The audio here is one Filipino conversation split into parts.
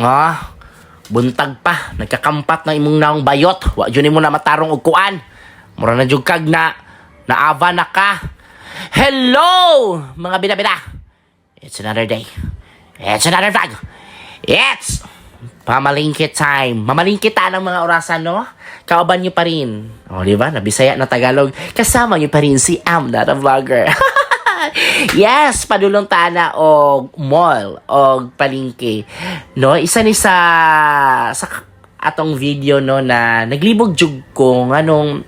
Ah, buntag pa, nagkakampat na imong naong bayot. Wa jud mo na matarong og kuan. Mura na jud kag na naava na ka. Hello, mga bida-bida. It's another day. It's another vlog. It's Pamalingkit time. Mamalingkit ta ng mga orasan, no? Kauban nyo pa rin. O, di ba? Nabisaya na Tagalog. Kasama nyo pa rin si Am, not a vlogger. yes, padulong tana og mall og palingki. No, isa ni sa sa atong video no na naglibog jug ko nganong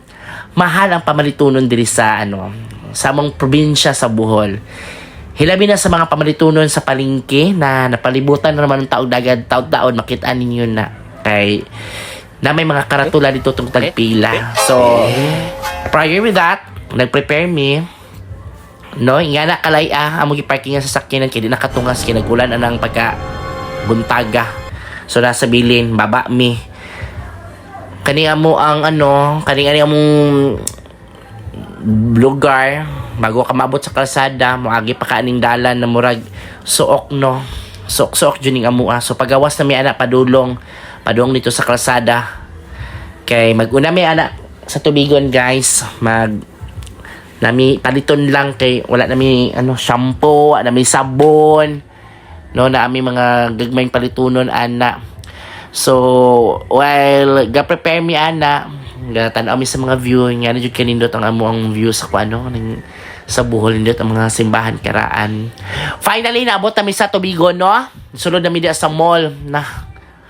mahal ang pamalitunon diri sa ano sa among probinsya sa Bohol. Hilabi na sa mga pamalitunon sa palingki na napalibutan na naman ng taog dagad taog taon makita ninyo na kay na may mga karatula dito tong tagpila. So, prior with that, nag-prepare me No, nga na kalay ah, amo gi-parking sa sakyanan kay di nakatungas kay nagulan anang pagka buntaga. So nasa bilin, baba mi. Kani amo ang ano, kani ani among lugar bago ka mabot sa kalsada, moagi pa kaning dalan na murag suok no. Suok-suok jud ning amo ah. So pagawas na mi ana padulong, padung dito sa kalsada. Kay maguna mi ana sa tubigon guys, mag nami paliton lang kay wala nami ano shampoo, wala nami sabon. No na ami mga gagmayng palitunon ana. So while ga prepare mi ana, ga tan mi sa mga view nga na jud kanindot ang amo ang view sa kuano ning sa Bohol nindot ang mga simbahan karaan. Finally naabot kami sa Tubigon no. Sulod nami diya sa mall na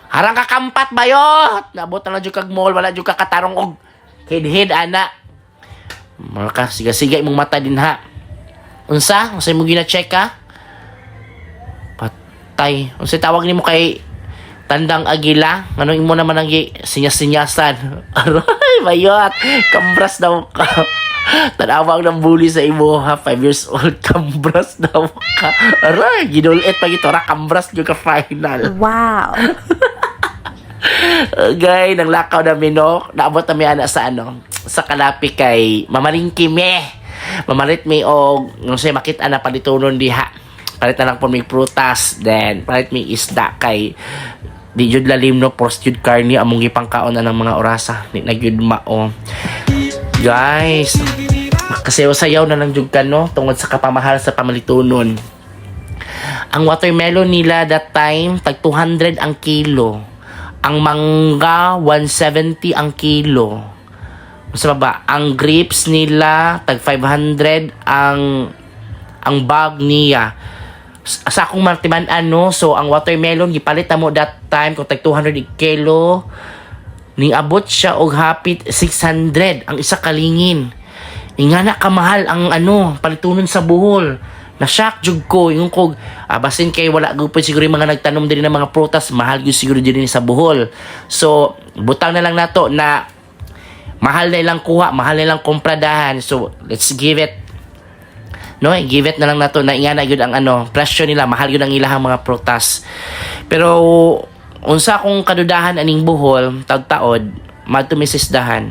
harang ka kampat bayot. Naabot na jud kag mall, wala jud ka katarong og head-head ana. Maka siga-siga imong mata din ha. Unsa? Unsa mo gina-check ka? Patay. Unsa tawag nimo kay Tandang Agila? Anong imo naman ang sinyas-sinyasan? Aray, bayot. Kambras daw ka. Tanawag ng bully sa imo ha. 5 years old. Kambras daw ka. Aray, ginulit pa gito. Ra, kambras yung ka final. Wow. Gay, nang lakaw namin, no? Naabot namin ana sa ano, sa kalapi kay Mamalingki me. Mamalit me o, no say, makita na palitunon diha. Palit na lang po may prutas, then palit may isda kay di jud lalim no? Post jud karni among gipangkaon na ng mga orasa. Ni nagyud mao. Guys kasi sayaw na lang jud no? Tungod sa kapamahal sa pamalitunon. Ang watermelon nila that time tag 200 ang kilo. Ang mangga 170 ang kilo mas ba ang grapes nila tag 500 ang ang bag niya sa akong martiman ano so ang watermelon gipalit na mo that time kung tag 200 kilo ni abot siya og hapit 600 ang isa kalingin Inga na kamahal ang ano, palitunon sa buhol. Na-shock jud ko yung kog ah, basin kay wala gupod siguro yung mga nagtanom din ng mga prutas mahal gyud siguro din sa buhol. So butang na lang nato na mahal na ilang kuha, mahal na ilang kompradahan. So let's give it. No give it na lang nato na inga na gyud ang ano presyo nila. Mahal gyud ang ilahang mga prutas. Pero unsa kung kadudahan aning buhol tagtaod madto misisdahan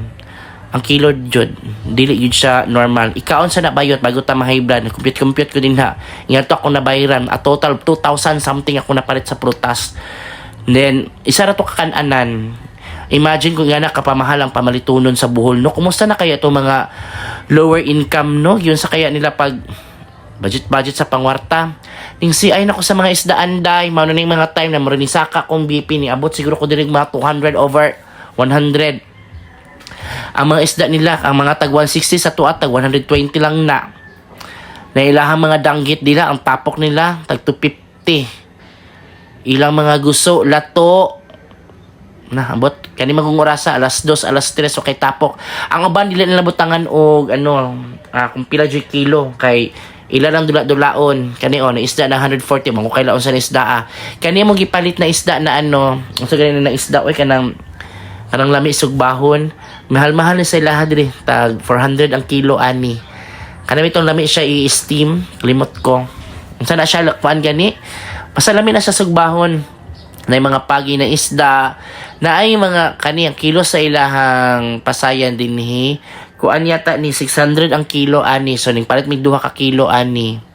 ang kilo jud. Dili jud siya normal. Ikaon sa nabayot bago ta ma-hybrid compute compute ko din ha. Ingat ako nabayaran. A total 2000 something ako napalit sa prutas. Then isa ra to kakananan Imagine kung nga kapamahal ang pamalitunon sa buhol, no? Kumusta na kaya itong mga lower income, no? Yun sa kaya nila pag budget-budget sa pangwarta. Ning si ay nako sa mga isdaan day, mao na ning mga time na marini saka kong BP ni abot siguro ko diri mga 200 over 100. Ang mga isda nila, ang mga tag 160 sa tuat tag 120 lang na. Na ilahang mga danggit nila, ang tapok nila tag 250. Ilang mga guso, lato, na abot kani magong orasa alas 2 alas 3 so kay tapok. Ang uban dili nila butangan og ano ah, kung pila jud kilo kay ila lang dula-dulaon kani on isda na 140 mo kay laon sa isda ah. kani mo gipalit na isda na ano unsa gani na isda oy kanang kanang lami sugbahon mahal-mahal ni sa ilaha diri tag 400 ang kilo ani. Kanami itong lami siya i-steam limot ko. Unsa na siya kuan gani pasalami na sa sugbahon na mga pagi na isda na ay mga kaniyang kilo sa ilahang pasayan din hi kuan yata ni 600 ang kilo ani so ning palit mig duha ka kilo ani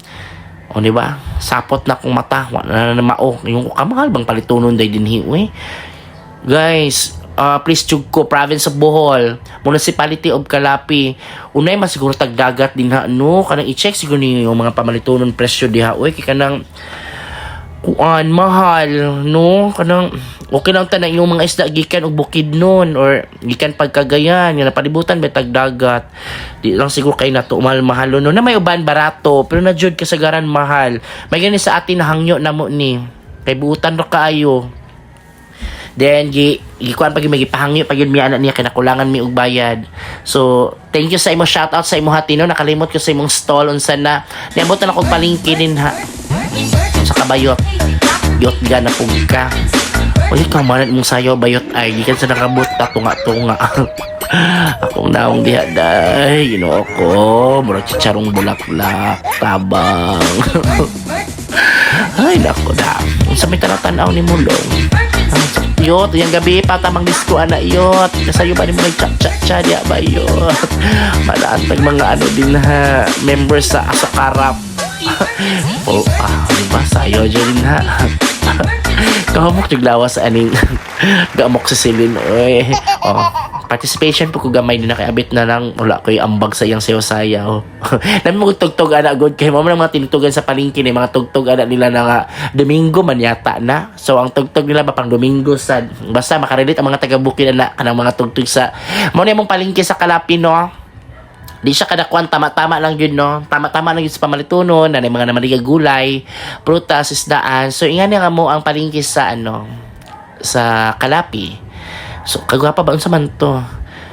O, di ba? Sapot na akong mata. Na mao. Yung kamahal bang palitunon day din hiwi. Guys, uh, please ko, province of Bohol, municipality of Calapi. Unay mas siguro tagdagat din ha, no? Kanang i-check siguro niyo yung mga pamalitunon presyo diha. Uy, kaya kanang kuan mahal no? Kanang okay lang tanan yung mga isda gikan og bukid nun or gikan pagkagayan nga napalibutan ba tagdagat di lang siguro kay nato mahal mahal no? Na may uban barato pero na jud kasagaran mahal. May gani sa atin hangyo namo ni. Kay buutan ra kaayo. Then, gi, gikuan pag may gipahangyo pag yun mi anak niya kinakulangan mi og bayad. So, thank you sa imo shout out sa imo hatino nakalimot ko sa imong stall unsa na. Niabot na akong palingki din ha sa kabayot. Yot ga na pug ka. Uy, kamanan mong sayo bayot ay gikan sa nakabot ta tunga-tunga. Akong naong diha day, ginoo ko, murag chicharong bulaklak, tabang. ay, nako da. Sa may tanatanaw ni Mulong. Yot, yung gabi pa tamang disco ana yot. Kasayo ba ni mga cha cha cha dia ba yot? Malaan mga ano din ha, members sa Asakarap. oh, ah, di ba sayo dyan ha? Kahamok yung lawas aning gamok sa silin oy. Oh, participation po ko gamay din nakiabit na lang wala ko ambag sa iyang sayo-sayaw. Nami mo tugtog ana good kay ang mga tinutugan sa palengke ni mga tugtog ana nila na nga Domingo man yata na. So ang tugtog nila ba pang Domingo sa basta makarelate ang mga taga Bukid na kanang mga tugtog sa mo na mong palengke sa Kalapi no. Di siya kadakuan tama-tama lang yun, no? Tama-tama lang yun sa pamalitunon, na mga namaliga gulay, prutas, isdaan. So, ingan nga mo ang palingki sa, ano, sa Kalapi. So, kagwapa ba sa man to?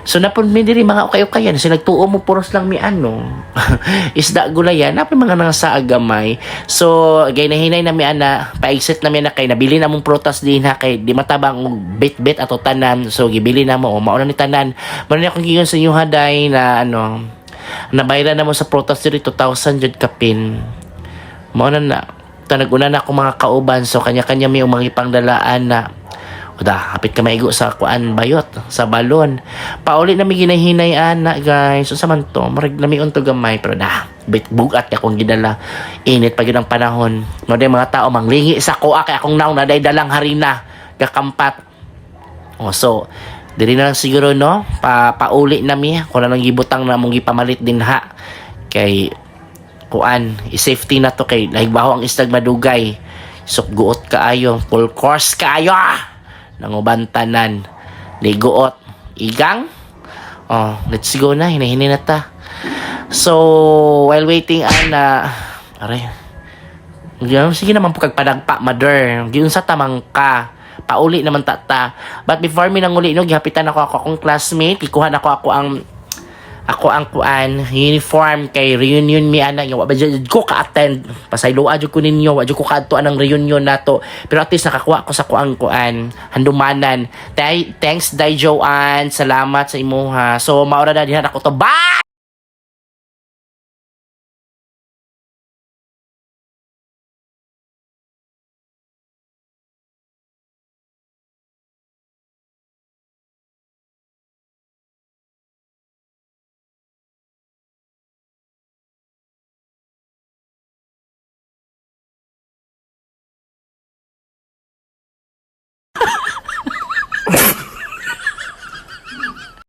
So, napon mi diri mga ukay-ukayan. So, nagtuo mo puros lang mi ano. Isda gulayan. Napon mga nang sa agamay. So, gay nahinay na mi ana. Pa-exit na mi na kay nabili na mong prutas din ha. Kay di matabang bit-bit ato tanan. So, gibili na mo. O, mauna ni tanan. Mauna akong giyon sa inyo haday na ano. Nabayran na mo sa prutas diri 2,000 jud kapin. Mauna na. Ito, naguna na ako mga kauban. So, kanya-kanya may umangi pangdalaan na Uda, hapit ka maigo sa kuan bayot, sa balon. Pauli na may ginahinayan na guys. So, sa man to, marag may unto gamay. Pero na, bit bugat ka kung gidala. Init pa ang panahon. No, day mga tao, manglingi sa kuha kay akong naong na day dalang harina. Kakampat. O, so, diri na lang siguro, no? Pa, pauli na mi. Kung na lang gibutang na mong gipamalit din ha. Kay, kuan, i-safety na to kay lahigbaho ang istag madugay. So, guot kaayo. Full course kaayo nangubantanan liguot igang oh let's go na hinahini na ta so while waiting ana Diyan, sige naman po kagpadagpa, mother. Giyon sa tamang ka. Pauli naman tata. But before mi nang uli, no, gihapitan ako ako akong classmate. Ikuha ako ako ang ako ang kuan uniform kay reunion mi ana nga wa jud ko ka attend pasayloa jud ko ninyo wa jud ko kadto anang reunion nato pero at least nakakuha ko sa kuang kuan handumanan. Tay, thanks Dai Joanne. Salamat sa imuha. So maura na diha ako to. Bye